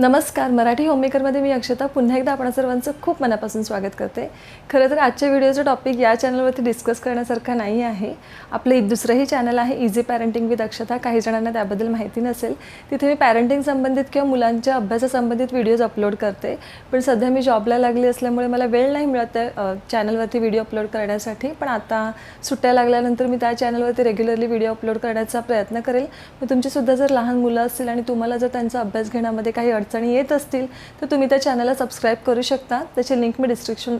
नमस्कार. मराठी होममेकरमध्ये मी अक्षता. पुन्हा एकदा आपण सर्वांचं खूप मनापासून स्वागत करते. खरं तर आजच्या व्हिडिओचं टॉपिक या चॅनलवरती डिस्कस करण्यासारखा नाही आहे. आपलं एक दुसरंही चॅनल आहे इझी पॅरेंटिंग विथ अक्षता. काही जणांना त्याबद्दल माहिती नसेल. तिथे मी पॅरेंटिंग संबंधित किंवा मुलांच्या अभ्यासासंबंधित व्हिडिओज अपलोड करते. पण सध्या मी जॉबला लागली असल्यामुळे मला वेळ नाही मिळत आहे चॅनलवरती व्हिडिओ अपलोड करण्यासाठी. पण आता सुट्ट्या लागल्यानंतर मी त्या चॅनलवरती रेग्युलरली व्हिडिओ अपलोड करण्याचा प्रयत्न करेल. मग तुमचीसुद्धा जर लहान मुलं असतील आणि तुम्हाला जर त्यांचा अभ्यास घेण्यामध्ये काही अडचण येत असतील तर तुम्ही त्या चॅनलला सबस्क्राईब करू शकता. त्याची लिंक मी डिस्क्रिप्शन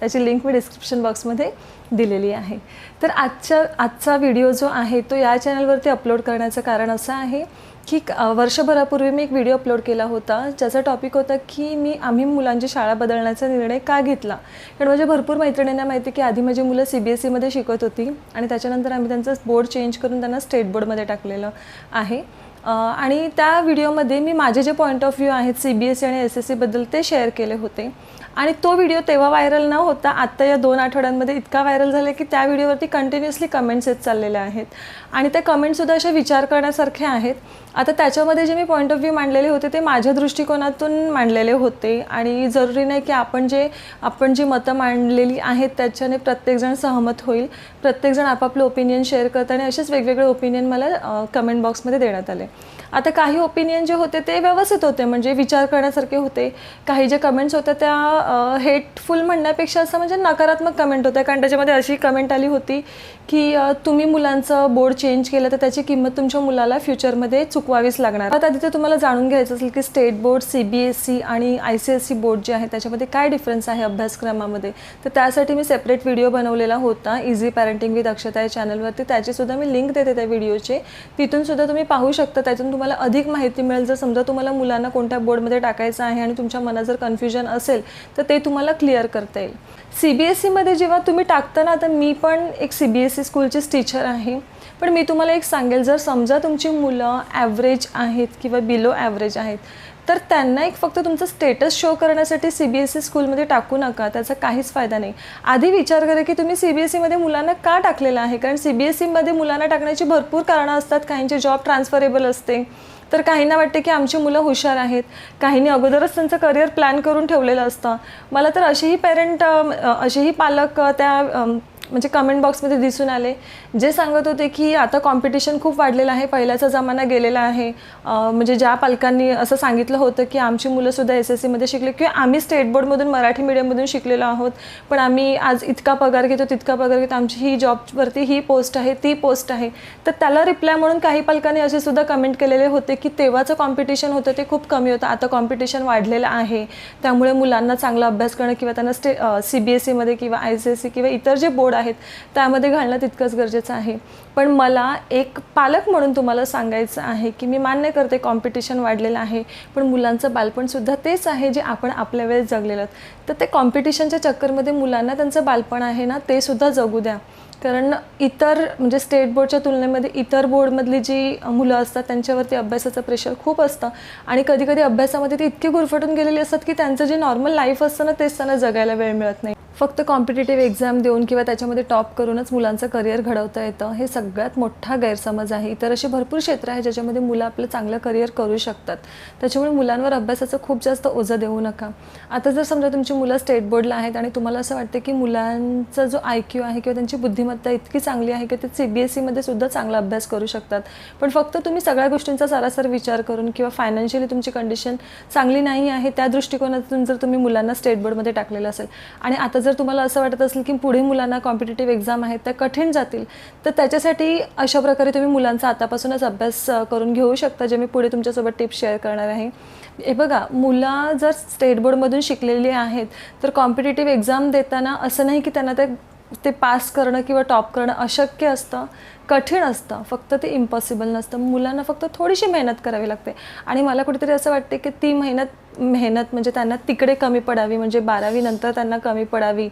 त्याची लिंक मी डिस्क्रिप्शन बॉक्समध्ये दिलेली आहे. तर आजच्या आजचा व्हिडिओ जो आहे तो या चॅनलवरती अपलोड करण्याचं कारण असं आहे की वर्षभरापूर्वी मी एक व्हिडिओ अपलोड केला होता. ज्याचा टॉपिक होता की मी आम्ही मुलांची शाळा बदलण्याचा निर्णय का घेतला? कारण माझ्या भरपूर मैत्रिणींना माहिती की आधी माझी मुलं सी बी एस सीमध्ये शिकत होती आणि त्याच्यानंतर आम्ही त्यांचं बोर्ड चेंज करून त्यांना स्टेट बोर्डमध्ये टाकलेलं आहे. आणि त्या व्हिडिओमध्ये मी माझे जे पॉईंट ऑफ व्ह्यू आहेत सी बी एस सी आणि एस एस सीबद्दल ते शेअर केले होते. आणि तो व्हिडिओ तेव्हा व्हायरल न होता आत्ता या दोन आठवड्यांमध्ये इतका व्हायरल झाला की त्या व्हिडिओवरती कंटिन्युअसली कमेंट्स येत चाललेल्या आहेत. आणि त्या कमेंटसुद्धा अशा विचार करण्यासारख्या आहेत. आता त्याच्यामध्ये जे मी पॉईंट ऑफ व्ह्यू मांडलेले होते ते माझ्या दृष्टिकोनातून मांडलेले होते. आणि जरुरी नाही की आपण जे आपण जी मतं मांडलेली आहेत त्याच्याने प्रत्येकजण सहमत होईल. प्रत्येकजण आपापलं ओपिनियन शेअर करतं आणि असेच वेगवेगळे ओपिनियन मला कमेंट बॉक्समध्ये देण्यात आले. आता काही ओपिनियन जे होते ते व्यवस्थित होते. म्हणजे विचार करण्यासारखे होते. काही जे कमेंट्स होत्या त्या हेटफुल म्हणण्यापेक्षा असं म्हणजे नकारात्मक कमेंट होत्या. कारण त्याच्यामध्ये अशी कमेंट आली होती की तुम्ही मुलांचं बोर्ड चेंज केलं तर त्याची किंमत तुमच्या मुलाला फ्युचरमध्ये चुकवावीच लागणार. आता तिथे तुम्हाला जाणून घ्यायचं असेल की state board C B S C आणि I C S C board जे आहे त्याच्यामध्ये काय डिफरन्स आहे अभ्यासक्रमामध्ये? तर त्यासाठी मी सेपरेट व्हिडिओ बनवलेला होता इझी पॅरेंटिंग विथ अक्षता या चॅनलवरती त्याचीसुद्धा मी लिंक देते त्या व्हिडिओचे तिथून सुद्धा तुम्ही पाहू शकता त्यातून तुम्हाला अधिक माहिती मिळेल. जर समजा तुम्हाला मुलांना कोणत्या बोर्डमध्ये टाकायचं आहे आणि तुमच्या मनात जर कन्फ्युजन असेल तर ते तुम्हाला क्लिअर करता येईल. सी बी एस सीमध्ये जेव्हा तुम्ही टाकता ना तर मी पण एक सी बी एस सी स्कूलचीच टीचर आहे. पण मी तुम्हाला एक सांगेल जर समजा तुमची मुलं ॲव्हरेज आहेत किंवा बिलो ॲव्हरेज आहेत तर त्यांना एक फक्त तुमचं स्टेटस शो करण्यासाठी सी बी एस ई स्कूलमध्ये टाकू नका त्याचा काहीच फायदा नाही. आधी विचार करा की तुम्ही सी बी एस सीमध्ये मुलांना का टाकलेलं आहे? कारण सी बी एस सीमध्ये मुलांना टाकण्याची भरपूर कारणं असतात काहींचे जॉब ट्रान्सफरेबल असते. तर काहींना वाटते की आमची मुलं हुशार आहेत. काहींनी अगोदरच त्यांचं करिअर प्लॅन करून ठेवलेलं असतं. मला तर असेही पेरेंट असेही पालक त्या म्हणजे कमेंट बॉक्समध्ये दिसून आले. जे सांगत होते की आता कॉम्पिटिशन खूप वाढलेलं आहे. पहिल्याचा जमाना गेलेला आहे. म्हणजे ज्या पालकांनी असं सांगितलं होतं की आमची मुलंसुद्धा एस एस सीमध्ये शिकले किंवा आम्ही स्टेट बोर्डमधून मराठी मीडियममधून शिकलेलो आहोत. पण आम्ही आज इतका पगार घेतो तितका पगार घेतो. आमची ही जॉबवरती ही पोस्ट आहे ती पोस्ट आहे. तर त्याला रिप्लाय म्हणून काही पालकांनी असे सुद्धा कमेंट केलेले होते की तेव्हाचं कॉम्पिटिशन होतं ते खूप कमी होतं. आता कॉम्पिटिशन वाढलेलं आहे. त्यामुळे मुलांना चांगला अभ्यास करणं किंवा त्यांना स्टे सी बी एस सीमध्ये किंवा आय सी एस सी किंवा इतर जे बोर्ड आहेत. त्यामध्ये घालणं तितकंच गरजेचं आहे. पण मला एक पालक म्हणून तुम्हाला सांगायचं आहे की मी मान्य करते कॉम्पिटिशन वाढलेलं आहे. पण मुलांचं बालपणसुद्धा तेच आहे जे आपण आपल्या वेळेस जगलेलं तर ते कॉम्पिटिशनच्या चक्करमध्ये मुलांना त्यांचं बालपण आहे ना ते सुद्धा जगू द्या. कारण इतर म्हणजे स्टेट बोर्डच्या तुलनेमध्ये इतर बोर्डमधली जी मुलं असतात त्यांच्यावरती अभ्यासाचं प्रेशर खूप असतं. आणि कधीकधी अभ्यासामध्ये ते इतके गुरफटून गेलेले असतात की त्यांचं जे नॉर्मल लाईफ असतं ना तेच त्यांना जगायला वेळ मिळत नाही. फक्त कॉम्पिटेटिव्ह एक्झाम देऊन किंवा त्याच्यामध्ये टॉप करूनच मुलांचं करिअर घडवता येतं हे सगळ्यात मोठा गैरसमज आहे. इतर असे भरपूर क्षेत्र आहे ज्याच्यामध्ये मुलं आपलं चांगलं करिअर करू शकतात. त्याच्यामुळे मुलांवर अभ्यासाचं खूप जास्त ओझं देऊ नका. आता जर समजा तुमची मुलं स्टेट बोर्डला आहेत आणि तुम्हाला असं वाटतं की मुलांचा जो आय क्यू आहे किंवा त्यांची बुद्धिमत्ता इतकी चांगली आहे की ते सी बी एस सीमध्ये सुद्धा चांगला अभ्यास करू शकतात. पण फक्त तुम्ही सगळ्या गोष्टींचा सरासर विचार करून किंवा फायनान्शियली तुमची कंडिशन चांगली नाही आहे त्या दृष्टिकोनातून जर तुम्ही मुलांना स्टेट बोर्डमध्ये टाकलेलं असेल. आणि आता जर तुम्हाला असं वाटत असेल की पुढे मुलांना कॉम्पिटेटिव्ह एक्झाम आहेत त्या कठीण जातील तर त्याच्यासाठी अशा प्रकारे तुम्ही मुलांचा आतापासूनच अभ्यास करून घेऊ शकता जे मी पुढे तुमच्यासोबत टिप्स शेअर करणार आहे. हे बघा मुलं जर स्टेट बोर्डमधून शिकलेली आहेत तर कॉम्पिटेटिव्ह एक्झाम देताना असं नाही की त्यांना ते ते पास करणं किंवा टॉप करणं अशक्य असतं. कठीण असतं. फक्त ते इम्पॉसिबल नसतं. मुलांना फक्त थोडीशी मेहनत करावी लागते. आणि मला कुठेतरी असं वाटते की ती मेहनत मेहनत म्हणजे त्यांना तिकडे कमी पडावी म्हणजे बारावीनंतर त्यांना कमी पडावी.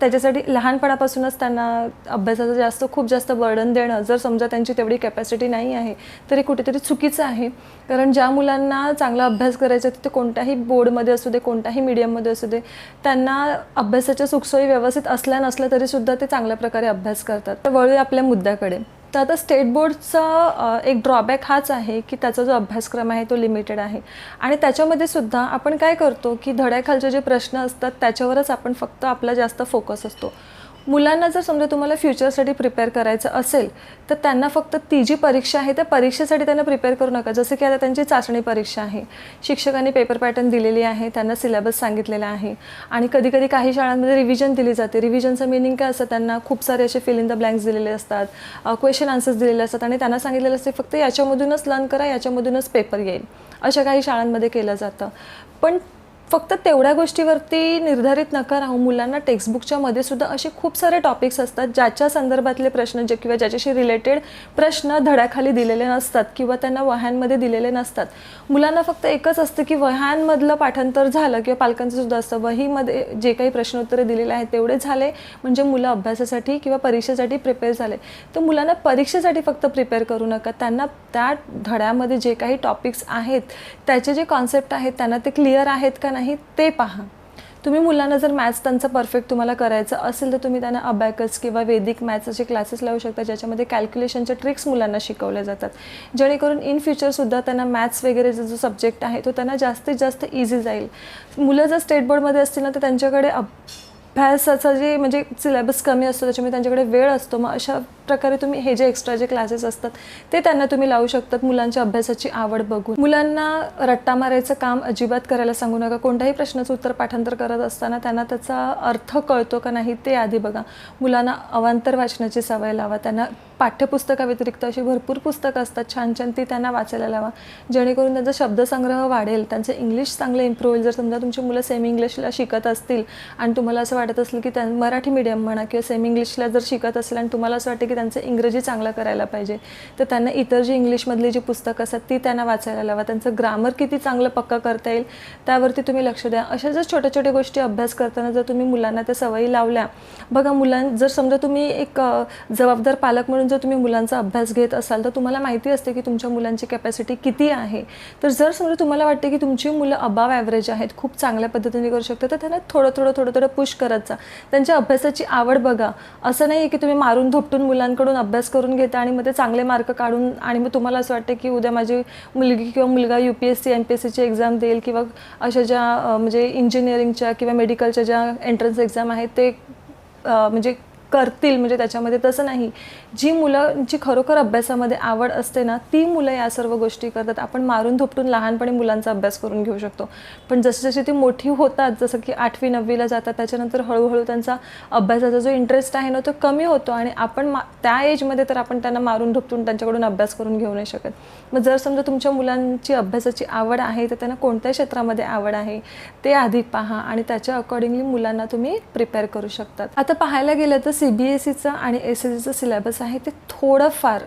त्याच्यासाठी लहानपणापासूनच त्यांना अभ्यासाचं जास्त खूप जास्त बर्डन देणं जर समजा त्यांची तेवढी कॅपॅसिटी नाही आहे तरी कुठेतरी चुकीचं आहे. कारण ज्या मुलांना चांगला अभ्यास करायचा आहे, ते कोणत्याही बोर्डमध्ये असू दे कोणत्याही मीडियममध्ये असू दे त्यांना अभ्यासाच्या सुखसोयी व्यवस्थित असल्या नसल्या तरीसुद्धा ते चांगल्या प्रकारे अभ्यास करतात. तर वळूया आपल्या मुद्द्याकडे. तर आता स्टेट बोर्डचा एक ड्रॉबॅक हाच आहे की त्याचा जो अभ्यासक्रम आहे तो लिमिटेड आहे. आणि त्याच्यामध्ये सुद्धा आपण काय करतो की धड्याखालचे जे प्रश्न असतात त्याच्यावरच आपण फक्त आपला जास्त फोकस असतो. मुलांना जर समजा तुम्हाला फ्युचरसाठी प्रिपेअर करायचं असेल तर त्यांना फक्त ती जी परीक्षा आहे त्या परीक्षेसाठी त्यांना प्रिपेअर करू नका. जसं की आता त्यांची चाचणी परीक्षा आहे. शिक्षकांनी पेपर पॅटर्न दिलेली आहे त्यांना सिलेबस सांगितलेला आहे. आणि कधी कधी काही शाळांमध्ये रिव्हिजन दिली जाते. रिव्हिजनचं मिनिंग काय असतं? त्यांना खूप सारे असे फिल इन द ब्लँक्स दिलेले असतात क्वेश्चन आन्सर्स दिलेले असतात आणि त्यांना सांगितलेलं असते फक्त याच्यामधूनच लर्न करा याच्यामधूनच पेपर येईल. अशा काही शाळांमध्ये केलं जातं. पण फक्त तेवढ्या गोष्टीवरती निर्धारित नका राहू. मुलांना टेक्स्टबुकच्या मध्ये सुद्धा असे खूप सारे टॉपिक्स असतात ज्याच्या संदर्भातले प्रश्न जे किंवा ज्याच्याशी रिलेटेड प्रश्न धड्याखाली दिलेले नसतात किंवा त्यांना वह्यांमध्ये दिलेले नसतात. मुलांना फक्त एकच असतं की वह्यांमधलं पाठांतर झालं किंवा पालकांचं सुद्धा असतं. वहीमध्ये जे काही प्रश्नोत्तरे दिलेले आहेत तेवढे झाले म्हणजे मुलं अभ्यासासाठी किंवा परीक्षेसाठी प्रिपेअर झाले. तर मुलांना परीक्षेसाठी फक्त प्रिपेअर करू नका. त्यांना त्या धड्यामध्ये जे काही टॉपिक्स आहेत त्याचे जे कॉन्सेप्ट आहेत त्यांना ते क्लिअर आहेत का नाही ते पहा. तुम्ही मुलांना जर मॅथ्स त्यांचं परफेक्ट तुम्हाला करायचं असेल तर तुम्ही त्यांना अबॅकस किंवा वेदिक मॅथ्स असे क्लासेस लावू शकता ज्याच्यामध्ये कॅल्क्युलेशनच्या ट्रिक्स मुलांना शिकवल्या जातात. जेणेकरून इन फ्युचरसुद्धा त्यांना मॅथ्स वगैरे जो जो सब्जेक्ट आहे तो त्यांना जास्तीत जास्त इझी जाईल. मुलं जर स्टेट बोर्डमध्ये असतील ना तर त्यांच्याकडे अभ्यासाचा जे म्हणजे सिलेबस कमी असतो त्याच्यामुळे त्यांच्याकडे वेळ असतो. मग अशा प्रकारे तुम्ही हे जे एक्स्ट्रा जे क्लासेस असतात ते त्यांना तुम्ही लावू शकतात मुलांच्या अभ्यासाची आवड बघून. मुलांना रट्टा मारायचं काम अजिबात करायला सांगू नका. कोणत्याही प्रश्नाचं उत्तर पाठांतर करत असताना त्यांना त्याचा अर्थ कळतो का नाही ते आधी बघा. मुलांना अवांतर वाचनाची सवय लावा. त्यांना पाठ्यपुस्तकाव्यतिरिक्त अशी भरपूर पुस्तकं असतात. छान छान ती त्यांना वाचायला लावा. जेणेकरून त्यांचा शब्दसंग्रह वाढेल. त्यांचं इंग्लिश चांगलं इम्प्रूव्ह होईल. जर समजा तुमची मुलं सेमी इंग्लिशला शिकत असतील आणि तुम्हाला असं वाटत असेल की त्या मराठी मीडियम म्हणा किंवा सेमी इंग्लिशला जर शिकत असेल आणि तुम्हाला असं वाटतं की त्यांचं इंग्रजी चांगलं करायला पाहिजे. तर त्यांना इतर जी इंग्लिशमधली जी पुस्तकं असतात ती त्यांना वाचायला लावा. त्यांचं ग्रामर किती चांगलं पक्का करता येईल त्यावरती तुम्ही लक्ष द्या. अशा जर छोट्या छोट्या गोष्टी अभ्यास करताना जर तुम्ही मुलांना त्या सवयी लावल्या बघा मुलां जर समजा तुम्ही एक जबाबदार पालक म्हणून जर तुम्ही मुलांचा अभ्यास घेत असाल तर तुम्हाला माहिती असते की तुमच्या मुलांची कॅपॅसिटी किती आहे. तर जर समजा तुम्हाला वाटते की तुमची मुलं अबाव ॲव्हरेज आहेत खूप चांगल्या पद्धतीने करू शकतात तर त्यांना थोडं थोडं थोडं थोडं पुश करत जा. त्यांच्या अभ्यासाची आवड बघा. असं नाही आहे की तुम्ही मारून धोपटून मुलांना मुलांकडून अभ्यास करून घेता आणि मग ते चांगले मार्क काढून आणि मग तुम्हाला असं वाटतं की उद्या माझी मुलगी किंवा मुलगा U P S C M P S सीची एक्झाम देईल किंवा अशा ज्या म्हणजे इंजिनिअरिंगच्या किंवा मेडिकलच्या ज्या एंट्रन्स एक्झाम आहेत ते म्हणजे करतील म्हणजे त्याच्यामध्ये तसं नाही. जी मुलं जी खरोखर अभ्यासामध्ये आवड असते ना ती मुलं या सर्व गोष्टी करतात. आपण मारून धोपटून लहानपणी मुलांचा अभ्यास करून घेऊ शकतो. पण जशी जशी ती मोठी होतात जसं की आठवी नववीला जातात त्याच्यानंतर हळूहळू त्यांचा अभ्यासाचा जो इंटरेस्ट आहे ना तो कमी होतो. आणि आपण मा त्या एजमध्ये तर आपण त्यांना मारून धोपटून त्यांच्याकडून अभ्यास करून घेऊ नाही शकत. मग जर समजा तुमच्या मुलांची अभ्यासाची आवड आहे तर त्यांना कोणत्या क्षेत्रामध्ये आवड आहे ते आधी पहा. आणि त्याच्या अकॉर्डिंगली मुलांना तुम्ही प्रिपेअर करू शकतात. आता पाहायला गेलं तर सी बी एस सीचं आणि एस एस सीचं सिलेबस आहे ते थोडंफार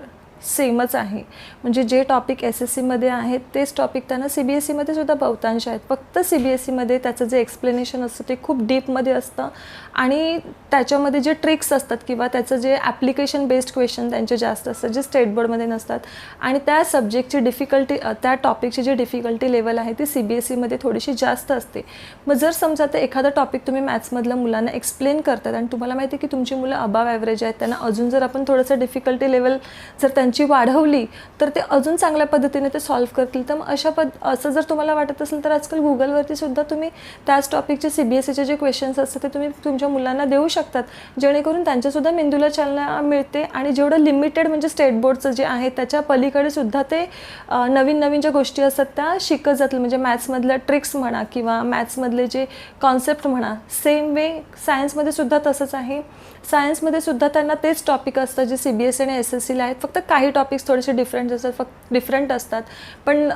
सेमच आहे. म्हणजे जे टॉपिक एस एस सीमध्ये आहेत तेच टॉपिक त्यांना सी बी एस सीमध्ये सुद्धा बहुतांश आहेत. फक्त सी बी एस सीमध्ये त्याचं जे एक्सप्लेनेशन असतं ते खूप डीपमध्ये असतं. आणि त्याच्यामध्ये जे ट्रिक्स असतात किंवा त्याचं जे ॲप्लिकेशन बेस्ड क्वेश्चन त्यांचे जास्त असतात जे स्टेट बोर्डमध्ये नसतात. आणि त्या सब्जेक्टची डिफिकल्टी त्या टॉपिकची जी डिफिकल्टी लेवल आहे ती सी बी एस सीमध्ये थोडीशी जास्त असते. मग जर समजा ते एखादा टॉपिक तुम्ही मॅथ्समधल्या मुलांना एक्सप्लेन करतात आणि तुम्हाला माहिती आहे की तुमची मुलं अबाव ॲव्हरेज आहेत त्यांना अजून जर आपण थोडंसं डिफिकल्टी लेवल जर त्यांची वाढवली तर ते अजून चांगल्या पद्धतीने ते सॉल्व्ह करतील. तर मग अशा पद असं जर तुम्हाला वाटत असेल तर आजकाल गुगलवरती सुद्धा तुम्ही त्याच टॉपिकचे सी बी एस सीचे जे क्वेश्चन्स असतात ते तुम्ही तुमच्या मुलांना देऊ शकतात. जेणेकरून त्यांच्यासुद्धा मेंदूला चालना मिळते आणि जेवढं लिमिटेड म्हणजे स्टेट बोर्डचं जे आहे त्याच्या पलीकडे सुद्धा ते नवीन नवीन ज्या गोष्टी असतात त्या शिकत जातील. म्हणजे मॅथ्समधल्या ट्रिक्स म्हणा किंवा मॅथ्समधले जे कॉन्सेप्ट म्हणा सेम वे सायन्समध्ये सुद्धा तसंच आहे. सायन्समध्ये सुद्धा त्यांना तेच टॉपिक असतं जे सी बी एस सी आणि एस एस सीला आहेत. फक्त काही टॉपिक्स थोडेसे डिफरंट असतात फक्त डिफरंट असतात. पण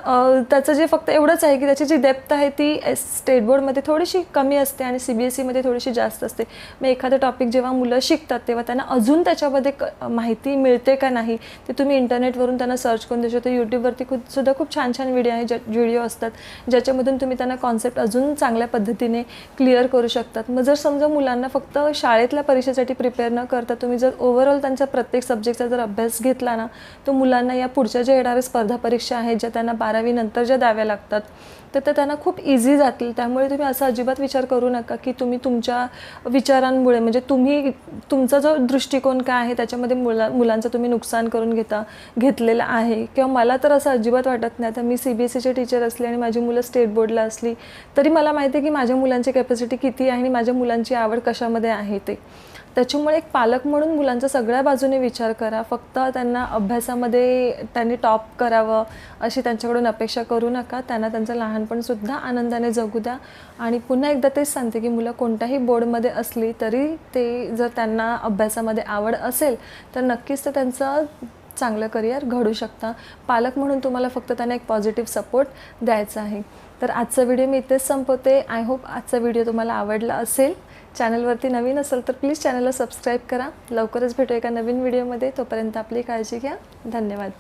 त्याचं जे फक्त एवढंच आहे की त्याची जी डेप्थ आहे ती एस स्टेट बोर्डमध्ये थोडीशी कमी असते आणि सी बी एस ईमध्ये थोडीशी जास्त असते. मग एखादं टॉपिक जेव्हा मुलं शिकतात तेव्हा त्यांना अजून त्याच्यामध्ये क माहिती मिळते का नाही ते तुम्ही इंटरनेटवरून त्यांना सर्च करून देऊ शकता. यूट्यूबवरती खूप सुद्धा खूप छान छान व्हिडिओ आहे ज्या व्हिडिओ असतात. ज्याच्यामधून तुम्ही त्यांना कॉन्सेप्ट अजून चांगल्या पद्धतीने क्लिअर करू शकतात. मग जर समजा मुलांना फक्त शाळेतल्या परीक्षेसाठी प्रिपेअर न करता तुम्ही जर ओव्हरऑल त्यांचा प्रत्येक सब्जेक्टचा जर अभ्यास घेतला ना तो मुलांना या पुढच्या ज्या येणाऱ्या स्पर्धा परीक्षा आहेत ज्या त्यांना बारावी नंतर ज्या द्याव्या लागतात तर त्या त्यांना खूप इझी जातील. त्यामुळे तुम्ही असा अजिबात विचार करू नका की तुम्ही तुमच्या विचारांमुळे म्हणजे तुम्ही तुमचा जो दृष्टिकोन काय आहे त्याच्यामध्ये मुला मुलांचं तुम्ही नुकसान करून घेता घेतलेलं आहे. किंवा मला तर असं अजिबात वाटत नाही. आता मी सी बी एस सीचे टीचर असली आणि माझी मुलं स्टेट बोर्डला असली तरी मला माहिती आहे की माझ्या मुलांची कॅपॅसिटी किती आहे आणि माझ्या मुलांची आवड कशामध्ये आहे ते. त्याच्यामुळे एक पालक म्हणून मुलांचा सगळ्या बाजूने विचार करा. फक्त त्यांना अभ्यासामध्ये त्यांनी टॉप करावं अशी त्यांच्याकडून अपेक्षा करू नका. त्यांना त्यांचं लहानपणसुद्धा आनंदाने जगू द्या. आणि पुन्हा एकदा तेच सांगते की मुलं कोणत्याही बोर्डमध्ये असली तरी ते जर त्यांना अभ्यासामध्ये आवड असेल तर नक्कीच ते त्यांचं चांगलं करिअर घडू शकता. पालक म्हणून तुम्हाला फक्त त्यांना एक पॉझिटिव्ह सपोर्ट द्यायचा आहे. तर आजचा व्हिडिओ मी इथेच संपवते. आय होप आजचा व्हिडिओ तुम्हाला आवडला असेल. चॅनलवरती नवीन असेल तर प्लीज चॅनलला सबस्क्राईब करा. लवकरच भेटू एका नवीन व्हिडिओमध्ये. तोपर्यंत आपली काळजी घ्या. धन्यवाद.